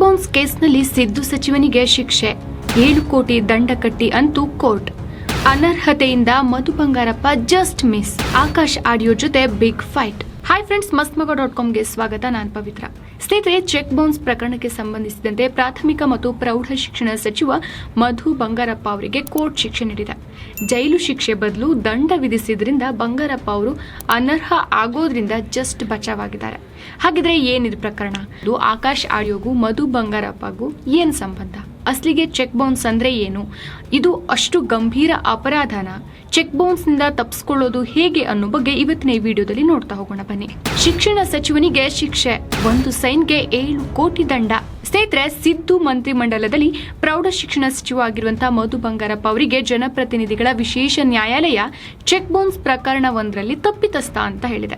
Bounce ಕೇಸ್ನಲ್ಲಿ ಸಿದ್ದು ಸಚಿವನಿಗೆ ಶಿಕ್ಷೆ. ಏಳು ಕೋಟಿ ದಂಡ ಕಟ್ಟಿ ಅಂತೂ court. ಅನರ್ಹತೆಯಿಂದ Madhu Bangarappa just miss. Akash audio ಜೊತೆ ಬಿಗ್ ಫೈಟ್. ಹಾಯ್ ಫ್ರೆಂಡ್ಸ್, ಮಸ್ತ್ ಮಗ ಡಾಟ್ ಕಾಮ್ಗೆ ಸ್ವಾಗತ. ನಾನು ಪವಿತ್ರ. ಸ್ನೇಹಿತರೆ, ಚೆಕ್ ಬೌನ್ಸ್ ಪ್ರಕರಣಕ್ಕೆ ಸಂಬಂಧಿಸಿದಂತೆ ಪ್ರಾಥಮಿಕ ಮತ್ತು ಪ್ರೌಢ ಶಿಕ್ಷಣ ಸಚಿವ ಮಧು ಬಂಗಾರಪ್ಪ ಅವರಿಗೆ ಕೋರ್ಟ್ ಶಿಕ್ಷೆ ನೀಡಿದೆ. ಜೈಲು ಶಿಕ್ಷೆ ಬದಲು ದಂಡ ವಿಧಿಸಿದ್ರಿಂದ ಬಂಗಾರಪ್ಪ ಅವರು ಅನರ್ಹ ಆಗೋದ್ರಿಂದ ಜಸ್ಟ್ ಬಚಾವಾಗಿದ್ದಾರೆ. ಹಾಗಿದ್ರೆ ಏನಿದು ಪ್ರಕರಣ? ಇದು ಆಕಾಶ್ ಆಡಿಯೋಗೂ ಮಧು ಬಂಗಾರಪ್ಪಗೂ ಏನ್ ಸಂಬಂಧ? ಅಸಲಿಗೆ ಚೆಕ್ ಬೌನ್ಸ್ ಅಂದ್ರೆ ಏನು? ಇದು ಅಷ್ಟು ಗಂಭೀರ ಅಪರಾಧನ? ಚೆಕ್ ಬೌನ್ಸ್ನಿಂದ ತಪ್ಪಿಸ್ಕೊಳ್ಳೋದು ಹೇಗೆ ಅನ್ನೋ ಬಗ್ಗೆ ಇವತ್ತಿನ ವಿಡಿಯೋದಲ್ಲಿ ನೋಡ್ತಾ ಹೋಗೋಣ ಬನ್ನಿ. ಶಿಕ್ಷಣ ಸಚಿವನಿಗೆ ಶಿಕ್ಷೆ. ಒಂದು ಸೈನ್ಗೆ ಏಳು ಕೋಟಿ ದಂಡ. ಸ್ನೇಹಿತರೆ, ಸಿದ್ದು ಮಂತ್ರಿಮಂಡಲದಲ್ಲಿ ಪ್ರೌಢ ಶಿಕ್ಷಣ ಸಚಿವ ಆಗಿರುವಂತಹ ಮಧು ಬಂಗಾರಪ್ಪ ಅವರಿಗೆ ಜನಪ್ರತಿನಿಧಿಗಳ ವಿಶೇಷ ನ್ಯಾಯಾಲಯ ಚೆಕ್ ಬೌನ್ಸ್ ಪ್ರಕರಣವೊಂದರಲ್ಲಿ ತಪ್ಪಿತಸ್ಥ ಅಂತ ಹೇಳಿದೆ.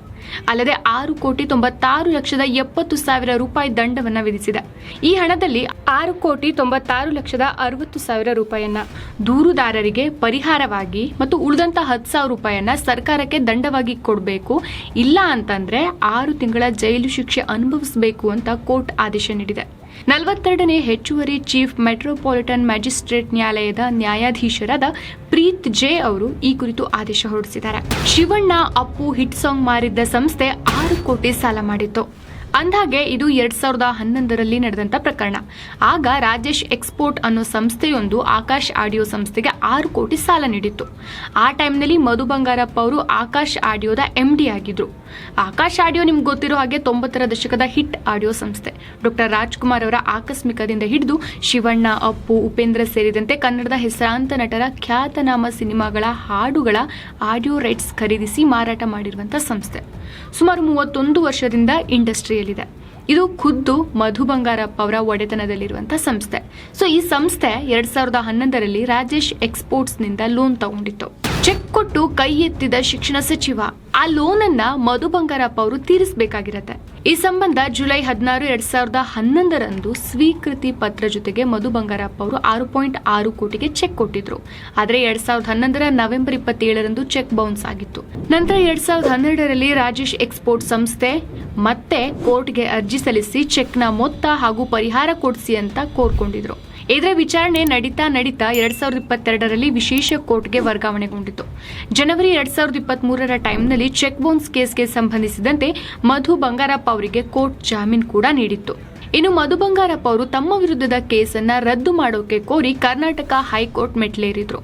ಅಲ್ಲದೆ ಆರು ಕೋಟಿ ತೊಂಬತ್ತಾರು ಲಕ್ಷದ ಎಪ್ಪತ್ತು ಸಾವಿರ ರೂಪಾಯಿ ದಂಡವನ್ನು ವಿಧಿಸಿದೆ. ಈ ಹಣದಲ್ಲಿ ಆರು ಕೋಟಿ ತೊಂಬತ್ತಾರು ಲಕ್ಷದ ಅರವತ್ತು ಸಾವಿರ ರೂಪಾಯಿಯನ್ನ ದೂರುದಾರರಿಗೆ ಪರಿಹಾರವಾಗಿ ಮತ್ತು ಉಳಿದಂತ ಹತ್ತು ಸಾವಿರ ರೂಪಾಯಿಯನ್ನ ಸರ್ಕಾರಕ್ಕೆ ದಂಡವಾಗಿ ಕೊಡಬೇಕು. ಇಲ್ಲ ಅಂತಂದ್ರೆ ಆರು ತಿಂಗಳ ಜೈಲು ಶಿಕ್ಷೆ ಅನುಭವಿಸಬೇಕು ಅಂತ ಕೋರ್ಟ್ ಆದೇಶ ನೀಡಿದೆ. ನಲವತ್ತೆರಡನೇ ಹೆಚ್ಚುವರಿ ಚೀಫ್ ಮೆಟ್ರೋಪಾಲಿಟನ್ ಮ್ಯಾಜಿಸ್ಟ್ರೇಟ್ ನ್ಯಾಯಾಲಯದ ನ್ಯಾಯಾಧೀಶರಾದ ಪ್ರೀತ್ ಜೆ ಅವರು ಈ ಕುರಿತು ಆದೇಶ ಹೊರಡಿಸಿದ್ದಾರೆ. ಶಿವಣ್ಣ ಅಪ್ಪು ಹಿಟ್ ಸಾಂಗ್ ಮಾರಿದ್ದ ಸಂಸ್ಥೆ ಆರು ಕೋಟಿ ಸಾಲ ಮಾಡಿತ್ತು. ಅಂದಾಗೆ ಇದು ಎರಡ್ ಸಾವಿರದ ಹನ್ನೊಂದರಲ್ಲಿ ನಡೆದಂತ ಪ್ರಕರಣ. ಆಗ ರಾಜೇಶ್ ಎಕ್ಸ್ಪೋರ್ಟ್ ಅನ್ನೋ ಸಂಸ್ಥೆಯೊಂದು ಆಕಾಶ್ ಆಡಿಯೋ ಸಂಸ್ಥೆಗೆ ಆರು ಕೋಟಿ ಸಾಲ ನೀಡಿತ್ತು. ಆ ಟೈಮ್ನಲ್ಲಿ ಮಧು ಬಂಗಾರಪ್ಪ ಅವರು ಆಕಾಶ್ ಆಡಿಯೋದ ಎಂ ಡಿ ಆಗಿದ್ರು. ಆಕಾಶ್ ಆಡಿಯೋ ನಿಮ್ಗೆ ಗೊತ್ತಿರೋ ಹಾಗೆ ತೊಂಬತ್ತರ ದಶಕದ ಹಿಟ್ ಆಡಿಯೋ ಸಂಸ್ಥೆ. ಡಾಕ್ಟರ್ ರಾಜ್ಕುಮಾರ್ ಅವರ ಆಕಸ್ಮಿಕದಿಂದ ಹಿಡಿದು ಶಿವಣ್ಣ, ಅಪ್ಪು, ಉಪೇಂದ್ರ ಸೇರಿದಂತೆ ಕನ್ನಡದ ಹೆಸರಾಂತ ನಟರ ಖ್ಯಾತನಾಮ ಸಿನಿಮಾಗಳ ಹಾಡುಗಳ ಆಡಿಯೋ ರೈಟ್ಸ್ ಖರೀದಿಸಿ ಮಾರಾಟ ಮಾಡಿರುವಂತಹ ಸಂಸ್ಥೆ. ಸುಮಾರು ಮೂವತ್ತೊಂದು ವರ್ಷದಿಂದ ಇಂಡಸ್ಟ್ರಿಯಲ್ಲಿದೆ ಇದು ಖುದ್ದು ಮಧು ಬಂಗಾರಪ್ಪ ಅವರ ಒಡೆತನದಲ್ಲಿರುವಂತಹ ಸಂಸ್ಥೆ. ಸೊ ಈ ಸಂಸ್ಥೆ ಎರಡ್ ಸಾವಿರದ ಹನ್ನೊಂದರಲ್ಲಿ ರಾಜೇಶ್ ಎಕ್ಸ್ಪೋರ್ಟ್ಸ್ನಿಂದ ಲೋನ್ ತಗೊಂಡಿತ್ತು. ಚೆಕ್ ಕೊಟ್ಟು ಕೈ ಎತ್ತಿದ ಶಿಕ್ಷಣ ಸಚಿವ. ಆ ಲೋನ್ ಅನ್ನ ಮಧು ಬಂಗಾರಪ್ಪ ಅವರು ತೀರಿಸಬೇಕಾಗಿರತ್ತೆ. ಈ ಸಂಬಂಧ ಜುಲೈ ಹದಿನಾರು ಎರಡ್ ಸಾವಿರದ ಹನ್ನೊಂದರಂದು ಸ್ವೀಕೃತಿ ಪತ್ರ ಜೊತೆಗೆ ಮಧು ಬಂಗಾರಪ್ಪ ಅವರು ಆರು ಪಾಯಿಂಟ್ ಆರು ಕೋಟಿಗೆ ಚೆಕ್ ಕೊಟ್ಟಿದ್ರು. ಆದ್ರೆ ಎರಡ್ ಸಾವಿರದ ಹನ್ನೊಂದರ ನವೆಂಬರ್ ಇಪ್ಪತ್ತೇಳರಂದು ಚೆಕ್ ಬೌನ್ಸ್ ಆಗಿತ್ತು. ನಂತರ ಎರಡ್ ಸಾವಿರದ ಹನ್ನೆರಡರಲ್ಲಿ ರಾಜೇಶ್ ಎಕ್ಸ್ಪೋರ್ಟ್ ಸಂಸ್ಥೆ ಮತ್ತೆ ಕೋರ್ಟ್ಗೆ ಅರ್ಜಿ ಸಲ್ಲಿಸಿ ಚೆಕ್ನ ಮೊತ್ತ ಹಾಗೂ ಪರಿಹಾರ ಕೊಡಿಸಿ ಅಂತ ಕೋರ್ಕೊಂಡಿದ್ರು ಇದರ ವಿಚಾರಣೆ ನಡೀತಾ ನಡೀತಾ ಎರಡ್ ಸಾವಿರದ ಇಪ್ಪತ್ತೆರಡರಲ್ಲಿ ವಿಶೇಷ ಕೋರ್ಟ್ಗೆ ವರ್ಗಾವಣೆಗೊಂಡಿತು ಜನವರಿ ಎರಡ್ ಸಾವಿರದ ಇಪ್ಪತ್ತ್ ಮೂರರ ಟೈಮ್ನಲ್ಲಿ ಚೆಕ್ ಬೌನ್ಸ್ ಕೇಸ್ಗೆ ಸಂಬಂಧಿಸಿದಂತೆ ಮಧು ಬಂಗಾರಪ್ಪ ಅವರಿಗೆ ಕೋರ್ಟ್ ಜಾಮೀನು ಕೂಡ ನೀಡಿತ್ತು. ಇನ್ನು ಮಧು ಬಂಗಾರಪ್ಪ ಅವರು ತಮ್ಮ ವಿರುದ್ಧದ ಕೇಸನ್ನ ರದ್ದು ಮಾಡೋಕೆ ಕೋರಿ ಕರ್ನಾಟಕ ಹೈಕೋರ್ಟ್ ಮೆಟ್ಲೇರಿದ್ರು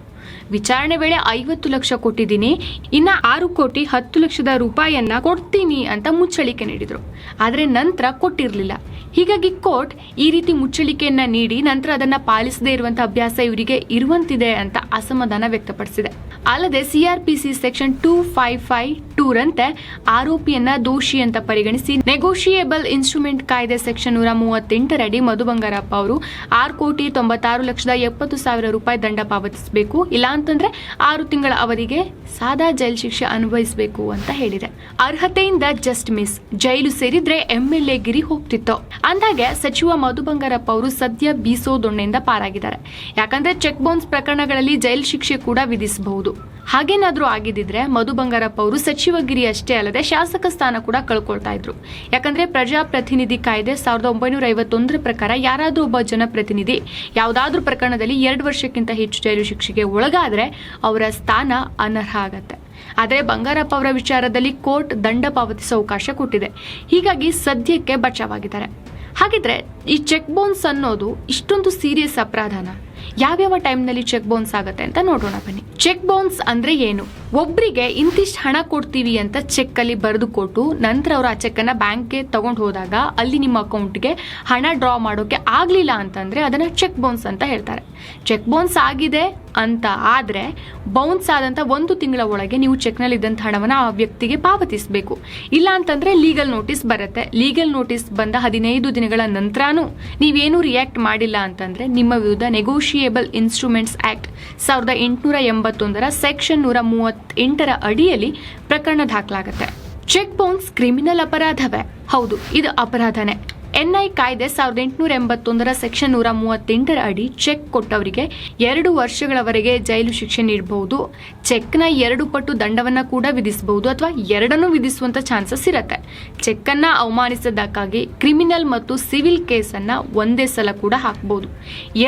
ವಿಚಾರಣೆ ವೇಳೆ ಐವತ್ತು ಲಕ್ಷ ಕೊಟ್ಟಿದ್ದೀನಿ, ಇನ್ನ ಆರು ಕೋಟಿ ಹತ್ತು ಲಕ್ಷದ ರೂಪಾಯಿಯನ್ನ ಕೊಡ್ತೀನಿ ಅಂತ ಮುಚ್ಚಳಿಕೆ ನೀಡಿದ್ರು. ಆದ್ರೆ ನಂತರ ಕೊಟ್ಟಿರಲಿಲ್ಲ. ಹೀಗಾಗಿ ಕೋರ್ಟ್ ಈ ರೀತಿ ಮುಚ್ಚಳಿಕೆಯನ್ನ ನೀಡಿ ನಂತರ ಅದನ್ನ ಪಾಲಿಸದೇ ಇರುವಂತಹ ಅಭ್ಯಾಸ ಇವರಿಗೆ ಇರುವಂತಿದೆ ಅಂತ ಅಸಮಾಧಾನ ವ್ಯಕ್ತಪಡಿಸಿದೆ. ಅಲ್ಲದೆ CrPC section two five five ಟೂರಂತೆ ಆರೋಪಿಯನ್ನ ದೋಷಿ ಅಂತ ಪರಿಗಣಿಸಿ ನೆಗೋಷಿಯೇಬಲ್ ಇನ್ಸ್ಟ್ರೂಮೆಂಟ್ ಕಾಯ್ದೆ ಸೆಕ್ಷನ್ ನೂರ ಮೂವತ್ತೆಂಟರಡಿ ಮಧು ಬಂಗಾರಪ್ಪ ಅವರು ಆರು ಕೋಟಿ ತೊಂಬತ್ತಾರು ಲಕ್ಷದ ಎಪ್ಪತ್ತು ಸಾವಿರ ರೂಪಾಯಿ ದಂಡ ಪಾವತಿಸಬೇಕು. ಇಲ್ಲ ಅಂತಂದ್ರೆ ಆರು ತಿಂಗಳ ಅವಧಿಗೆ ಸಾದಾ ಜೈಲು ಶಿಕ್ಷೆ ಅನುಭವಿಸಬೇಕು ಅಂತ ಹೇಳಿದೆ. ಅರ್ಹತೆಯಿಂದ ಜಸ್ಟ್ ಮಿಸ್ ಜೈಲು ಸೇರಿದ್ರೆ ಎಂಎಲ್ಎ ಗಿರಿ ಹೋಗ್ತಿತ್ತು. ಅಂದಾಗೆ ಸಚಿವ ಮಧು ಬಂಗಾರಪ್ಪ ಅವರು ಸದ್ಯ ಬೀಸೋ ದೊಣ್ಣೆಯಿಂದ ಪಾರಾಗಿದ್ದಾರೆ. ಯಾಕಂದ್ರೆ ಚೆಕ್ ಬೌನ್ಸ್ ಪ್ರಕರಣಗಳಲ್ಲಿ ಜೈಲು ಶಿಕ್ಷೆ ಕೂಡ ವಿಧಿಸಬಹುದು. ಹಾಗೇನಾದ್ರೂ ಆಗಿದ್ದಿದ್ರೆ ಮಧು ಬಂಗಾರಪ್ಪ ಅವರು ಸಚಿವಗಿರಿ ಅಷ್ಟೇ ಅಲ್ಲದೆ ಶಾಸಕ ಸ್ಥಾನ ಕೂಡ ಕಳ್ಕೊಳ್ತಾ ಇದ್ರು. ಯಾಕಂದ್ರೆ ಪ್ರಜಾಪ್ರತಿನಿಧಿ ಕಾಯ್ದೆ ಸಾವಿರದ ಒಂಬೈನೂರ ಐವತ್ತೊಂದರ ಪ್ರಕಾರ ಯಾರಾದರೂ ಒಬ್ಬ ಜನಪ್ರತಿನಿಧಿ ಯಾವುದಾದ್ರೂ ಪ್ರಕರಣದಲ್ಲಿ ಎರಡು ವರ್ಷಕ್ಕಿಂತ ಹೆಚ್ಚು ಜೈಲು ಶಿಕ್ಷೆಗೆ ಒಳಗಾದರೆ ಅವರ ಸ್ಥಾನ ಅನರ್ಹ ಆಗತ್ತೆ. ಆದರೆ ಬಂಗಾರಪ್ಪ ಅವರ ವಿಚಾರದಲ್ಲಿ ಕೋರ್ಟ್ ದಂಡ ಪಾವತಿಸೋ ಅವಕಾಶ ಕೊಟ್ಟಿದೆ. ಹೀಗಾಗಿ ಸದ್ಯಕ್ಕೆ ಬಚಾವಾಗಿದ್ದಾರೆ ಹಾಗಿದ್ರೆ ಈ ಚೆಕ್ ಬೌನ್ಸ್ ಅನ್ನೋದು ಇಷ್ಟೊಂದು ಸೀರಿಯಸ್ ಅಪರಾಧನ? ಯಾವ್ಯಾವ ಟೈಮ್ನಲ್ಲಿ ಚೆಕ್ ಬೌನ್ಸ್ ಆಗುತ್ತೆ ಅಂತ ನೋಡೋಣ ಬನ್ನಿ. ಚೆಕ್ ಬೌನ್ಸ್ ಅಂದ್ರೆ ಏನು? ಒಬ್ರಿಗೆ ಇಂತಿಷ್ಟು ಹಣ ಕೊಡ್ತೀವಿ ಅಂತ ಚೆಕ್ ಅಲ್ಲಿ ಬರೆದು ಕೊಟ್ಟು ನಂತರ ಅವರು ಆ ಚೆಕ್ ಅನ್ನ ಬ್ಯಾಂಕ್ಗೆ ತಗೊಂಡು ಹೋದಾಗ ಅಲ್ಲಿ ನಿಮ್ಮ ಅಕೌಂಟ್ಗೆ ಹಣ ಡ್ರಾ ಮಾಡೋಕೆ ಆಗಲಿಲ್ಲ ಅಂತಂದ್ರೆ ಅದನ್ನ ಚೆಕ್ ಬೌನ್ಸ್ ಅಂತ ಹೇಳ್ತಾರೆ. ಚೆಕ್ ಬೌನ್ಸ್ ಆಗಿದೆ ಅಂತ ಆದ್ರೆ ಬೌನ್ಸ್ ಆದಂತ ಒಂದು ತಿಂಗಳ ಒಳಗೆ ನೀವು ಚೆಕ್ನಲ್ಲಿ ಇದ್ದಂಥ ಹಣವನ್ನ ಆ ವ್ಯಕ್ತಿಗೆ ಪಾವತಿಸಬೇಕು. ಇಲ್ಲ ಅಂತಂದ್ರೆ ಲೀಗಲ್ ನೋಟಿಸ್ ಬರುತ್ತೆ. ಲೀಗಲ್ ನೋಟಿಸ್ ಬಂದ ಹದಿನೈದು ದಿನಗಳ ನಂತರನೂ ನೀವೇನು ರಿಯಾಕ್ಟ್ ಮಾಡಿಲ್ಲ ಅಂತಂದ್ರೆ ನಿಮ್ಮ ವಿರುದ್ಧ ನೆಗೋಷಿಯೇಬಲ್ ಇನ್ಸ್ಟ್ರೂಮೆಂಟ್ಸ್ ಆಕ್ಟ್ ಸಾವಿರದ ಎಂಟುನೂರ ಎಂಬತ್ತೊಂದರ ಸೆಕ್ಷನ್ ನೂರ ಮೂವತ್ತೆಂಟರ ಅಡಿಯಲ್ಲಿ ಪ್ರಕರಣ ದಾಖಲಾಗುತ್ತೆ. ಚೆಕ್ ಬೌನ್ಸ್ ಕ್ರಿಮಿನಲ್ ಅಪರಾಧವೇ? ಹೌದು ಇದು ಅಪರಾಧನೇ. ಎನ್ಐ ಕಾಯ್ದೆ ಸಾವಿರದ ಎಂಟುನೂರ ಎಂಬತ್ತೊಂದರ ಸೆಕ್ಷನ್ ನೂರ ಮೂವತ್ತೆಂಟರ ಅಡಿ ಚೆಕ್ ಕೊಟ್ಟವರಿಗೆ ಎರಡು ವರ್ಷಗಳವರೆಗೆ ಜೈಲು ಶಿಕ್ಷೆ ನೀಡಬಹುದು. ಚೆಕ್ನ ಎರಡು ಪಟ್ಟು ದಂಡವನ್ನ ಕೂಡ ವಿಧಿಸಬಹುದು ಅಥವಾ ಎರಡನ್ನೂ ವಿಧಿಸುವಂತ ಚಾನ್ಸಸ್ ಇರುತ್ತೆ. ಚೆಕ್ಕನ್ನು ಅವಮಾನಿಸದಕ್ಕಾಗಿ ಕ್ರಿಮಿನಲ್ ಮತ್ತು ಸಿವಿಲ್ ಕೇಸನ್ನು ಒಂದೇ ಸಲ ಕೂಡ ಹಾಕಬಹುದು.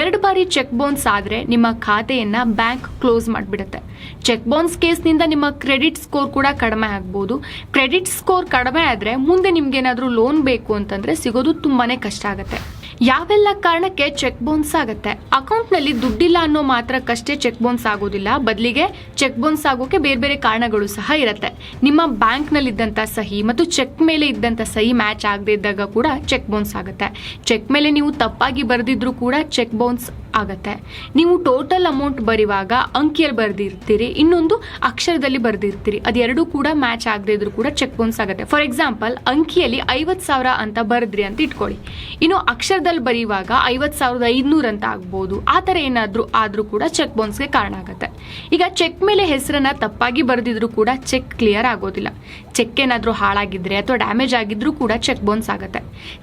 ಎರಡು ಬಾರಿ ಚೆಕ್ ಬೌನ್ಸ್ ಆದರೆ ನಿಮ್ಮ ಖಾತೆಯನ್ನ ಬ್ಯಾಂಕ್ ಕ್ಲೋಸ್ ಮಾಡಿಬಿಡುತ್ತೆ. ಚೆಕ್ ಬೌನ್ಸ್ ಕೇಸ್ನಿಂದ ನಿಮ್ಮ ಕ್ರೆಡಿಟ್ ಸ್ಕೋರ್ ಕೂಡ ಕಡಿಮೆ ಆಗ್ಬೋದು ಕ್ರೆಡಿಟ್ ಸ್ಕೋರ್ ಕಡಿಮೆ ಆದರೆ ಮುಂದೆ ನಿಮ್ಗೆ ಏನಾದರೂ ಲೋನ್ ಬೇಕು ಅಂತಂದ್ರೆ ಸಿಗೋದು ತುಂಬಾನೇ ಕಷ್ಟ ಆಗುತ್ತೆ. ಯಾವೆಲ್ಲ ಕಾರಣಕ್ಕೆ ಚೆಕ್ ಬೌನ್ಸ್ ಆಗುತ್ತೆ? ಅಕೌಂಟ್ನಲ್ಲಿ ದುಡ್ಡಿಲ್ಲ ಅನ್ನೋ ಮಾತ್ರಕ್ಕಷ್ಟೇ ಚೆಕ್ ಬೌನ್ಸ್ ಆಗೋದಿಲ್ಲ. ಬದಲಿಗೆ ಚೆಕ್ ಬೌನ್ಸ್ ಆಗೋಕೆ ಬೇರೆ ಬೇರೆ ಕಾರಣಗಳು ಸಹ ಇರುತ್ತೆ. ನಿಮ್ಮ ಬ್ಯಾಂಕ್ನಲ್ಲಿ ಇದ್ದಂಥ ಸಹಿ ಮತ್ತು ಚೆಕ್ ಮೇಲೆ ಇದ್ದಂಥ ಸಹಿ ಮ್ಯಾಚ್ ಆಗದೇ ಇದ್ದಾಗ ಕೂಡ ಚೆಕ್ ಬೌನ್ಸ್ ಆಗುತ್ತೆ. ಚೆಕ್ ಮೇಲೆ ನೀವು ತಪ್ಪಾಗಿ ಬರೆದಿದ್ರು ಕೂಡ ಚೆಕ್ ಬೌನ್ಸ್ ಆಗತ್ತೆ. ನೀವು ಟೋಟಲ್ ಅಮೌಂಟ್ ಬರೆಯುವಾಗ ಅಂಕಿಯಲ್ಲಿ ಬರೆದಿರ್ತೀರಿ, ಇನ್ನೊಂದು ಅಕ್ಷರದಲ್ಲಿ ಬರೆದಿರ್ತೀರಿ. ಅದೆರಡೂ ಕೂಡ ಮ್ಯಾಚ್ ಆಗದೇ ಇದ್ರೂ ಕೂಡ ಚೆಕ್ ಬೌನ್ಸ್ ಆಗುತ್ತೆ. ಫಾರ್ ಎಕ್ಸಾಂಪಲ್, ಅಂಕಿಯಲ್ಲಿ ಐವತ್ತು ಸಾವಿರ ಅಂತ ಬರೆದ್ರಿ ಅಂತ ಇಟ್ಕೊಳ್ಳಿ. ಇನ್ನು ಅಕ್ಷರದಲ್ಲಿ ಬರೆಯುವಾಗ ಐವತ್ತು ಸಾವಿರದ ಐದುನೂರು ಅಂತ ಆಗ್ಬೋದು. ಆ ಥರ ಏನಾದರೂ ಆದರೂ ಕೂಡ ಚೆಕ್ ಬೌನ್ಸ್ಗೆ ಕಾರಣ ಆಗುತ್ತೆ. ಈಗ ಚೆಕ್ ಮೇಲೆ ಹೆಸರನ್ನು ತಪ್ಪಾಗಿ ಬರೆದಿದ್ರು ಕೂಡ ಚೆಕ್ ಕ್ಲಿಯರ್ ಆಗೋದಿಲ್ಲ. ಚೆಕ್ ಏನಾದರೂ ಹಾಳಾಗಿದ್ರೆ ಅಥವಾ ಡ್ಯಾಮೇಜ್ ಆಗಿದ್ರೂ ಕೂಡ ಚೆಕ್ ಬೌನ್ಸ್ ಆಗುತ್ತೆ.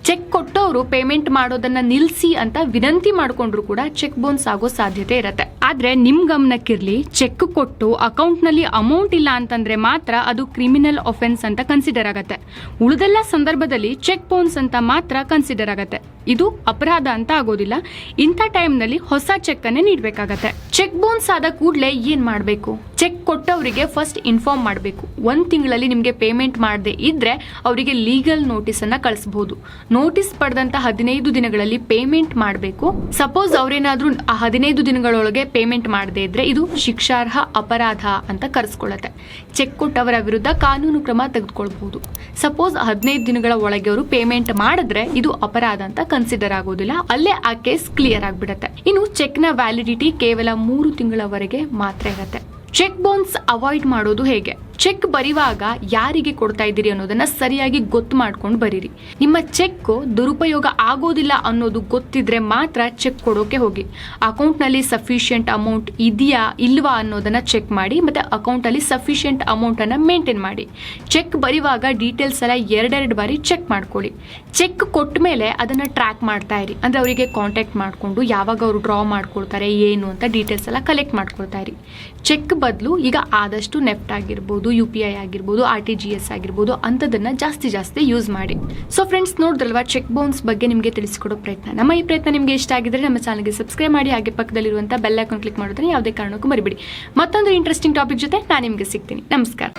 ಚೆಕ್ ಕೊಟ್ಟವರು ಪೇಮೆಂಟ್ ಮಾಡೋದನ್ನು ನಿಲ್ಲಿಸಿ ಅಂತ ವಿನಂತಿ ಮಾಡಿಕೊಂಡ್ರು ಕೂಡ ಚೆಕ್ ಬೌನ್ಸ್ ಆಗೋ ಸಾಧ್ಯತೆ ಇರುತ್ತೆ. ಆದರೆ ನಿಮ್ಮ ಗಮನಕ್ಕಿರಲಿ ಚೆಕ್ ಕೊಟ್ಟು ಅಕೌಂಟ್ನಲ್ಲಿ ಅಮೌಂಟ್ ಇಲ್ಲ ಅಂತಂದರೆ ಮಾತ್ರ ಅದು ಕ್ರಿಮಿನಲ್ ಅಫೆನ್ಸ್ ಅಂತ ಕನ್ಸಿಡರ್ ಆಗುತ್ತೆ. ಉಳಿದೆಲ್ಲ ಸಂದರ್ಭದಲ್ಲಿ ಚೆಕ್ ಬೌನ್ಸ್ ಅಂತ ಮಾತ್ರ ಕನ್ಸಿಡರ್ ಆಗತ್ತೆ. ಇದು ಅಪರಾಧ ಅಂತ ಆಗೋದಿಲ್ಲ. ಇಂಥ ಟೈಮ್ನಲ್ಲಿ ಹೊಸ ಚೆಕ್ ಅನ್ನೇ ನೀಡಬೇಕಾಗತ್ತೆ. ಚೆಕ್ ಬೌನ್ಸ್ ಆದ ಕೂಡಲೇ ಏನು ಮಾಡಬೇಕು? ಚೆಕ್ ಕೊಟ್ಟವರಿಗೆ ಫಸ್ಟ್ ಇನ್ಫಾರ್ಮ್ ಮಾಡಬೇಕು. ಒಂದು ತಿಂಗಳಲ್ಲಿ ನಿಮಗೆ ಪೇಮೆಂಟ್ ಮಾಡದೇ ಇದ್ದರೆ ಅವರಿಗೆ ಲೀಗಲ್ ನೋಟಿಸ್ ಕಳಿಸ್ಬೋದು. ನೋಟಿಸ್ ಪಡೆದಂತ ಹದಿನೈದು ದಿನಗಳಲ್ಲಿ ಪೇಮೆಂಟ್ ಮಾಡಬೇಕು. ಸಪೋಸ್ ಅವರೇನಾದರೂ ಆ ಹದಿನೈದು ದಿನಗಳೊಳಗೆ ಪೇಮೆಂಟ್ ಮಾಡದೇ ಇದ್ದರೆ ಇದು ಶಿಕ್ಷಾರ್ಹ ಅಪರಾಧ ಅಂತ ಕರೆಸ್ಕೊಳ್ಳುತ್ತೆ ಚೆಕ್ ಕೊಟ್ಟವರ ವಿರುದ್ಧ ಕಾನೂನು ಕ್ರಮ ತೆಗೆದುಕೊಳ್ಬಹುದು ಸಪೋಸ್ ಹದಿನೈದು ದಿನಗಳ ಒಳಗೆ ಅವರು ಪೇಮೆಂಟ್ ಮಾಡಿದ್ರೆ ಇದು ಅಪರಾಧ ಅಂತ ಕನ್ಸಿಡರ್ ಆಗೋದಿಲ್ಲ, ಅಲ್ಲೇ ಆ ಕೇಸ್ ಕ್ಲಿಯರ್ ಆಗಿಬಿಡುತ್ತೆ. ಇನ್ನು ಚೆಕ್ನ ವ್ಯಾಲಿಡಿಟಿ ಕೇವಲ ಮೂರು ತಿಂಗಳವರೆಗೆ ಮಾತ್ರ ಇರುತ್ತೆ. ಚೆಕ್ ಬೌನ್ಸ್ ಅವಾಯ್ಡ್ ಮಾಡೋದು ಹೇಗೆ? ಚೆಕ್ ಬರೆಯುವಾಗ ಯಾರಿಗೆ ಕೊಡ್ತಾ ಇದ್ದೀರಿ ಅನ್ನೋದನ್ನ ಸರಿಯಾಗಿ ಗೊತ್ತು ಮಾಡ್ಕೊಂಡು ಬರೀರಿ. ನಿಮ್ಮ ಚೆಕ್ ದುರುಪಯೋಗ ಆಗೋದಿಲ್ಲ ಅನ್ನೋದು ಗೊತ್ತಿದ್ರೆ ಮಾತ್ರ ಚೆಕ್ ಕೊಡೋಕೆ ಹೋಗಿ. ಅಕೌಂಟ್ನಲ್ಲಿ ಸಫಿಷಿಯೆಂಟ್ ಅಮೌಂಟ್ ಇದೆಯಾ ಇಲ್ವಾ ಅನ್ನೋದನ್ನ ಚೆಕ್ ಮಾಡಿ, ಮತ್ತೆ ಅಕೌಂಟಲ್ಲಿ ಸಫಿಷಿಯೆಂಟ್ ಅಮೌಂಟನ್ನು ಮೇಂಟೈನ್ ಮಾಡಿ. ಚೆಕ್ ಬರೆಯುವಾಗ ಡೀಟೇಲ್ಸ್ ಎಲ್ಲ ಎರಡೆರಡು ಬಾರಿ ಚೆಕ್ ಮಾಡ್ಕೊಳ್ಳಿ. ಚೆಕ್ ಕೊಟ್ಟ ಮೇಲೆ ಅದನ್ನು ಟ್ರ್ಯಾಕ್ ಮಾಡ್ತಾ ಇರಿ. ಅಂದರೆ ಅವರಿಗೆ ಕಾಂಟ್ಯಾಕ್ಟ್ ಮಾಡಿಕೊಂಡು ಯಾವಾಗ ಅವರು ಡ್ರಾ ಮಾಡ್ಕೊಳ್ತಾರೆ, ಏನು ಅಂತ ಡೀಟೇಲ್ಸ್ ಎಲ್ಲ ಕಲೆಕ್ಟ್ ಮಾಡ್ಕೊಳ್ತಾ ಇರಿ. ಚೆಕ್ ಬದಲು ಈಗ ಆದಷ್ಟು ನೆಫ್ಟ್ ಆಗಿರ್ಬೋದು ಯು ಪಿ ಐ ಆಗಿರ್ಬೋದು ಆರ್ ಟಿ ಜಿ ಎಸ್ ಆಗಿರ್ಬೋದು, ಅಂಥದ್ದನ್ನ ಜಾಸ್ತಿ ಜಾಸ್ತಿ ಯೂಸ್ ಮಾಡಿ. ಸೊ ಫ್ರೆಂಡ್ಸ್ ನೋಡಿದ್ರಲ್ವಾ ಚೆಕ್ ಬೌನ್ಸ್ ಬಗ್ಗೆ ನಿಮಗೆ ತಿಳಿಸ್ಕೊಡೋ ಪ್ರಯತ್ನ. ನಮ್ಮ ಈ ಪ್ರಯತ್ನ ನಿಮಗೆ ಇಷ್ಟ ಆಗಿದ್ರೆ ನಮ್ಮ ಚಾನಲ್ಗೆ ಸಬ್ಸ್ಕ್ರೈಬ್ ಮಾಡಿ, ಹಾಗೆ ಪಕ್ಕದಲ್ಲಿರುವಂಥ ಬೆಲ್ ಐಕಾನ್ ಕ್ಲಿಕ್ ಮಾಡೋದನ್ನ ಯಾವುದೇ ಕಾರಣಕ್ಕೂ ಮರಿಬೇಡಿ. ಮತ್ತೊಂದು ಇಂಟ್ರೆಸ್ಟಿಂಗ್ ಟಾಪಿಕ್ ಜೊತೆ ನಾನು ನಿಮಗೆ ಸಿಗ್ತೀನಿ. ನಮಸ್ಕಾರ.